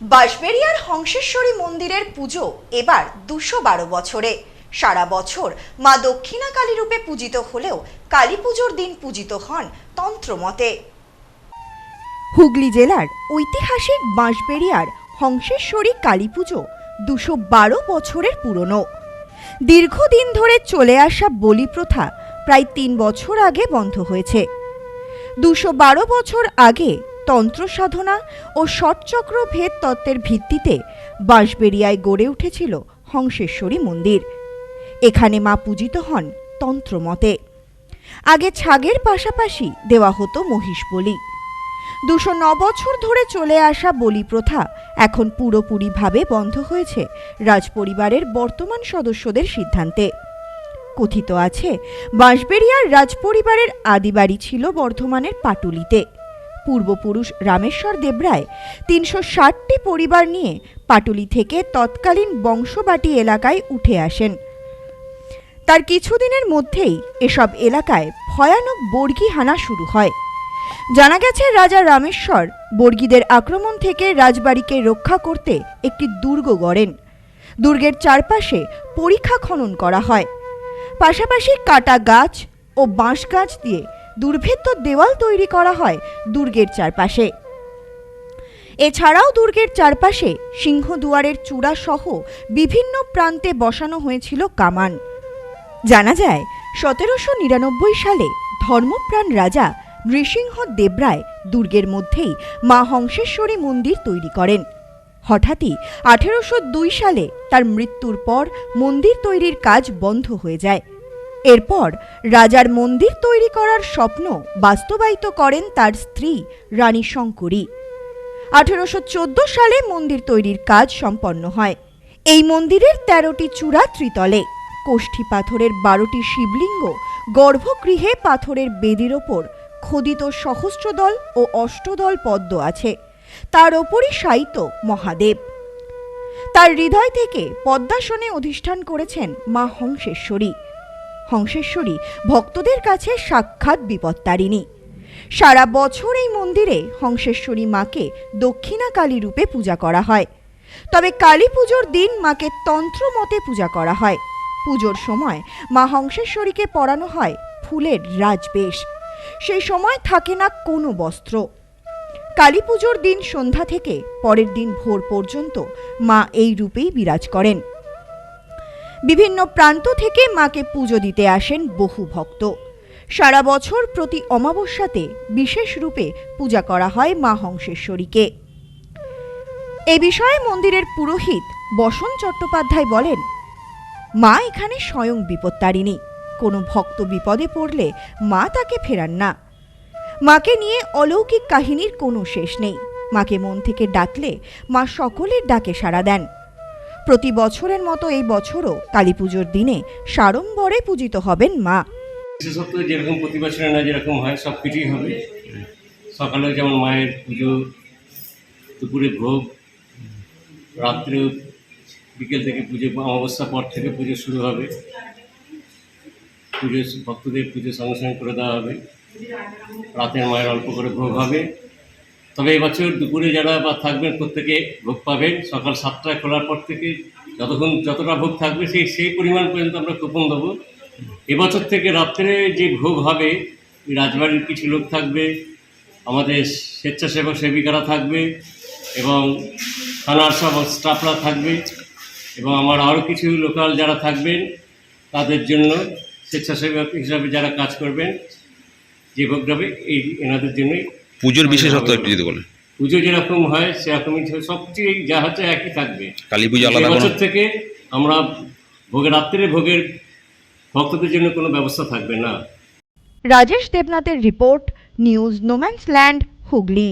বাঁশবেড়িয়ার হংসেশ্বরী মন্দিরের পুজো এবার দুশো বারো বছরে। সারা বছর মা দক্ষিণা কালী রূপে পূজিত হলেও কালী পুজোর দিন পূজিত হন তন্ত্রমতে। হুগলি জেলার ঐতিহাসিক বাঁশবেড়িয়ার হংসেশ্বরী কালী পুজো দুশো বারো বছরের পুরনো। দীর্ঘদিন ধরে চলে আসা বলি প্রথা প্রায় তিন বছর আগে বন্ধ হয়েছে। দুশো বারো বছর আগে তন্ত্র সাধনা ও ষটচক্র ভেদ তত্ত্বের ভিত্তিতে বাঁশবেড়িয়ায় গড়ে উঠেছিল হংসেশ্বরী মন্দির। এখানে মা পূজিত হন তন্ত্রমতে। আগে ছাগের পাশাপাশি দেওয়া হতো মহিষ বলি দুশো বছর ধরে চলে আসা বলি প্রথা এখন পুরোপুরিভাবে বন্ধ হয়েছে রাজপরিবারের বর্তমান সদস্যদের সিদ্ধান্তে। কথিত আছে, বাঁশবেড়িয়ার রাজপরিবারের আদিবাড়ি ছিল বর্ধমানের পাটুলিতে। পূর্বপুরুষ রামেশ্বর দেবরায় তিনশো ষাটটি পরিবার নিয়ে পাটুলি থেকে তৎকালীন বংশবাটি এলাকায় উঠে আসেন। তার কিছুদিনের মধ্যেই এসব এলাকায় ভয়ানক বর্গি হানা শুরু হয়। জানা গেছে, রাজা রামেশ্বর বর্গীদের আক্রমণ থেকে রাজবাড়িকে রক্ষা করতে একটি দুর্গ গড়েন। দুর্গের চারপাশে পরীক্ষা খনন করা হয়। পাশাপাশি কাটা গাছ ও বাঁশ গাছ দিয়ে দুর্ভেদ্য দেওয়াল তৈরি করা হয় দুর্গের চারপাশে। এছাড়াও দুর্গের চারপাশে সিংহদুয়ারের চূড়া সহ বিভিন্ন প্রান্তে বসানো হয়েছিল কামান। জানা যায়, সতেরোশো নিরানব্বই সালে ধর্মপ্রাণ রাজা নৃসিংহ দেবরায় দুর্গের মধ্যেই মা হংসেশ্বরী মন্দির তৈরি করেন। হঠাৎই আঠেরোশো দুই সালে তার মৃত্যুর পর মন্দির তৈরির কাজ বন্ধ হয়ে যায়। এরপর রাজার মন্দির তৈরি করার স্বপ্ন বাস্তবায়িত করেন তার স্ত্রী রানী শঙ্করী। আঠেরোশো চোদ্দ সালে মন্দির তৈরির কাজ সম্পন্ন হয়। এই মন্দিরের তেরোটি চূড়া ত্রিতলে, কোষ্ঠী পাথরের বারোটি শিবলিঙ্গ, গর্ভগৃহে পাথরের বেদির ওপর খোদিত সহস্রদল ও অষ্টদল পদ্ম আছে। তার ওপরই শায়িত মহাদেব। তার হৃদয় থেকে পদ্মাসনে অধিষ্ঠান করেছেন মা হংসেশ্বরী। হংসেশ্বরী ভক্তদের কাছে সাক্ষাৎ বিপত্তারিণী। সারা বছর এই মন্দিরে হংসেশ্বরী মাকে দক্ষিণা কালী রূপে পূজা করা হয়। তবে কালী পুজোর দিন মাকে তন্ত্র মতে পূজা করা হয়। পুজোর সময় মা হংসেশ্বরীকে পরানো হয় ফুলের রাজবেশ। সেই সময় থাকে না কোনো বস্ত্র। কালী পুজোর দিন সন্ধ্যা থেকে পরের দিন ভোর পর্যন্ত মা এই রূপেই বিরাজ করেন। বিভিন্ন প্রান্ত থেকে মাকে পুজো দিতে আসেন বহু ভক্ত। সারা বছর প্রতি অমাবস্যাতে বিশেষ রূপে পূজা করা হয় মা হংসেশ্বরীকে। এ বিষয়ে মন্দিরের পুরোহিত বসন চট্টোপাধ্যায় বলেন, মা এখানে স্বয়ং বিপত্তারিণী। কোনো ভক্ত বিপদে পড়লে মা তাকে ফেরান না। মাকে নিয়ে অলৌকিক কাহিনীর কোনো শেষ নেই। মাকে মন থেকে ডাকলে মা সকলের ডাকে সাড়া দেন। প্রতি বছরের মতো এই বছরও কালী পুজোর দিনে সাড়ম্বরে পূজিত হবেন মা। বিশেষত যেরকম প্রতি বছরে না যেরকম হয়, সব কিছুই হবে। সকালে যেমন মায়ের পুজো, দুপুরে ভোগ, রাত্রে বিকেল থেকে পুজো, অমাবস্যা পর থেকে পুজো শুরু হবে। পুজো ভক্তদের পুজো সঙ্গে সঙ্গে করে দেওয়া হবে। রাতের মায়ের অল্প করে ভোগ হবে। তবে এবছর দুপুরে যারা বা থাকবেন প্রত্যেকে ভোগ পাবেন। সকাল সাতটায় খোলার পর থেকে যতক্ষণ যতটা ভোগ থাকবে সেই সেই পরিমাণ পর্যন্ত আমরা কুপন দেবো। এবছর থেকে রাত্রে যে ভোগ হবে রাজবাড়ির কিছু লোক থাকবে, আমাদের স্বেচ্ছাসেবক সেবিকারা থাকবে এবং থানার সব স্টাফরা থাকবে এবং আমার আরও কিছু লোকাল যারা থাকবেন, তাদের জন্য স্বেচ্ছাসেবক হিসাবে যারা কাজ করবেন, যে ভোগ যাবে এই এনাদের জন্যই পুজোর বিশেষত্ব একটু যদি বলেন। পুজো যেরকম হয় সেরকমই সবচেয়ে যা হচ্ছে একই থাকবে। কালী পুজো আলাদা বছর থেকে আমরা ভোগের রাত্রে ভোগের ভক্তদের জন্য কোনো ব্যবস্থা থাকবে না। Rajesh দেবনাথের report news no man's land Hooghly.